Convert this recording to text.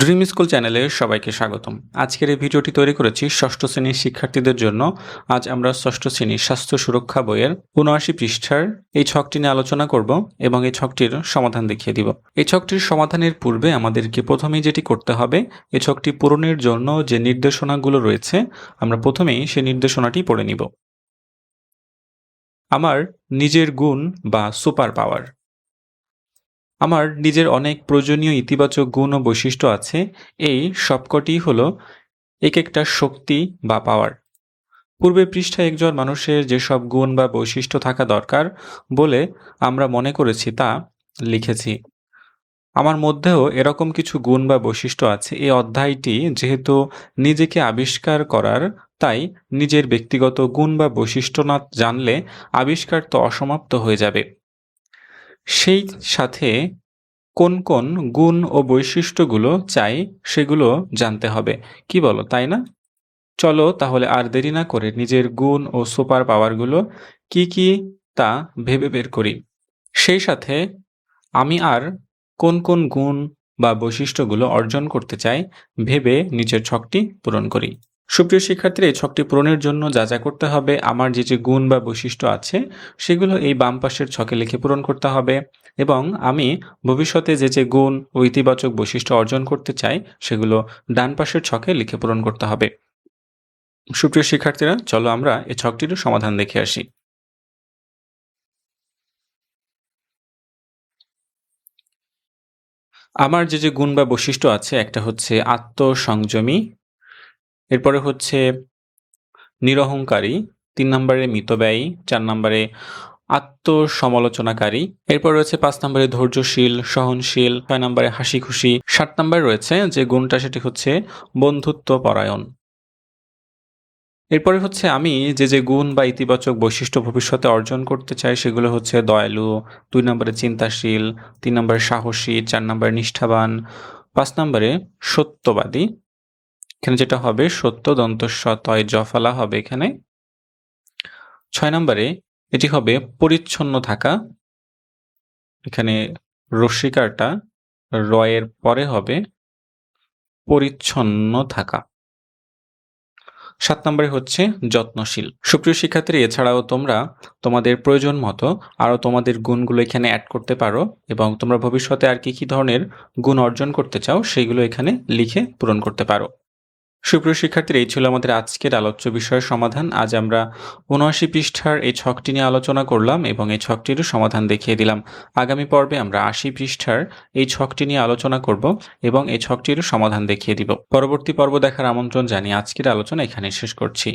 Dream school চ্যানেলে সবাইকে স্বাগতম। আজকের এই ভিডিওটি তৈরি করেছি ষষ্ঠ শ্রেণির শিক্ষার্থীদের জন্য। আজ আমরা ষষ্ঠ শ্রেণির স্বাস্থ্য সুরক্ষা বইয়ের উনআশি পৃষ্ঠার এই ছকটি নিয়ে আলোচনা করব এবং এই ছকটির সমাধান দেখিয়ে দিব। এই ছকটির সমাধানের পূর্বে আমাদেরকে প্রথমেই যেটি করতে হবে, এই ছকটি পূরণের জন্য যে নির্দেশনাগুলো রয়েছে, আমরা প্রথমেই সেই নির্দেশনাটি পড়ে নিব। আমার নিজের গুণ বা সুপার পাওয়ার। আমার নিজের অনেক প্রয়োজনীয় ইতিবাচক গুণ ও বৈশিষ্ট্য আছে। এই সবকটি হলো এক একটা শক্তি বা পাওয়ার পূর্বে পৃষ্ঠায় একজন মানুষের যেসব গুণ বা বৈশিষ্ট্য থাকা দরকার বলে আমরা মনে করেছি তা লিখেছি। আমার মধ্যেও এরকম কিছু গুণ বা বৈশিষ্ট্য আছে। এই অধ্যায়টি যেহেতু নিজেকে আবিষ্কার করার, তাই নিজের ব্যক্তিগত গুণ বা বৈশিষ্ট্য না জানলে আবিষ্কার তো অসমাপ্ত হয়ে যাবে। সেই সাথে কোন কোন গুণ ও বৈশিষ্ট্যগুলো চাই সেগুলো জানতে হবে। কি বলো, তাই না? চলো তাহলে আর দেরি না করে নিজের গুণ ও সুপার পাওয়ারগুলো কি কি তা ভেবে বের করি। সেই সাথে আমি আর কোন কোন গুণ বা বৈশিষ্ট্যগুলো অর্জন করতে চাই ভেবে নিজের ছকটি পূরণ করি। সুপ্রিয় শিক্ষার্থীরা এই ছকটি পূরণের জন্য যা যা করতে হবে, আমার যে যে গুণ বা বৈশিষ্ট্য আছে, সেগুলো এই বাম পাশের ছকে লিখে পূরণ করতে হবে এবং আমি ভবিষ্যতে যে যে গুণ ও ইতিবাচক বৈশিষ্ট্য অর্জন করতে চাই, সেগুলো ডান পাশের ছকে লিখে পূরণ করতে হবে। সুপ্রিয় শিক্ষার্থীরা, চলো আমরা এই ছকটির সমাধান দেখে আসি। আমার যে যে গুণ বা বৈশিষ্ট্য আছে, একটা হচ্ছে আত্মসংযমী এরপরে হচ্ছে নিরহংকারী, তিন নম্বরে মিতব্যয়ী, চার নম্বরে আত্মসমালোচনাকারী, এরপর রয়েছে পাঁচ নম্বরে ধৈর্যশীল, সহনশীল, ছয় নম্বরে হাসি খুশি সাত নম্বরে রয়েছে যে গুণটা সেটি হচ্ছে বন্ধুত্ব পরায়ণ এরপরে হচ্ছে আমি যে যে গুণ বা ইতিবাচক বৈশিষ্ট্য ভবিষ্যতে অর্জন করতে চাই সেগুলো হচ্ছে দয়ালু, দুই নম্বরে চিন্তাশীল, তিন নম্বরে সাহসী, চার নম্বরে নিষ্ঠাবান, পাঁচ নম্বরে সত্যবাদী এখানে যেটা হবে, সত্য দন্তস্ব তয় জফলা হবে এখানে। ছয় নম্বরে এটি হবে পরিচ্ছন্ন থাকা। এখানে রস্বীকারটা রয়ের পরে হবে পরিচ্ছন্ন থাকা। সাত নম্বরে হচ্ছে যত্নশীল। সুপ্রিয় শিক্ষার্থী এছাড়াও তোমরা তোমাদের প্রয়োজন মতো আরও তোমাদের গুণগুলো এখানে অ্যাড করতে পারো এবং তোমরা ভবিষ্যতে আর কি কি ধরনের গুণ অর্জন করতে চাও সেইগুলো এখানে লিখে পূরণ করতে পারো। সুপ্রিয় শিক্ষার্থীরা, এই ছিল আমাদের আজকের আলোচ্য বিষয়ের সমাধান। আজ আমরা উনআশি পৃষ্ঠার এই ছকটি নিয়ে আলোচনা করলাম এবং এই ছকটিরও সমাধান দেখিয়ে দিলাম। আগামী পর্বে আমরা আশি পৃষ্ঠার এই ছকটি নিয়ে আলোচনা করব এবং এই ছকটিরও সমাধান দেখিয়ে দিব। পরবর্তী পর্ব দেখার আমন্ত্রণ জানিয়ে আজকের আলোচনা এখানে শেষ করছি।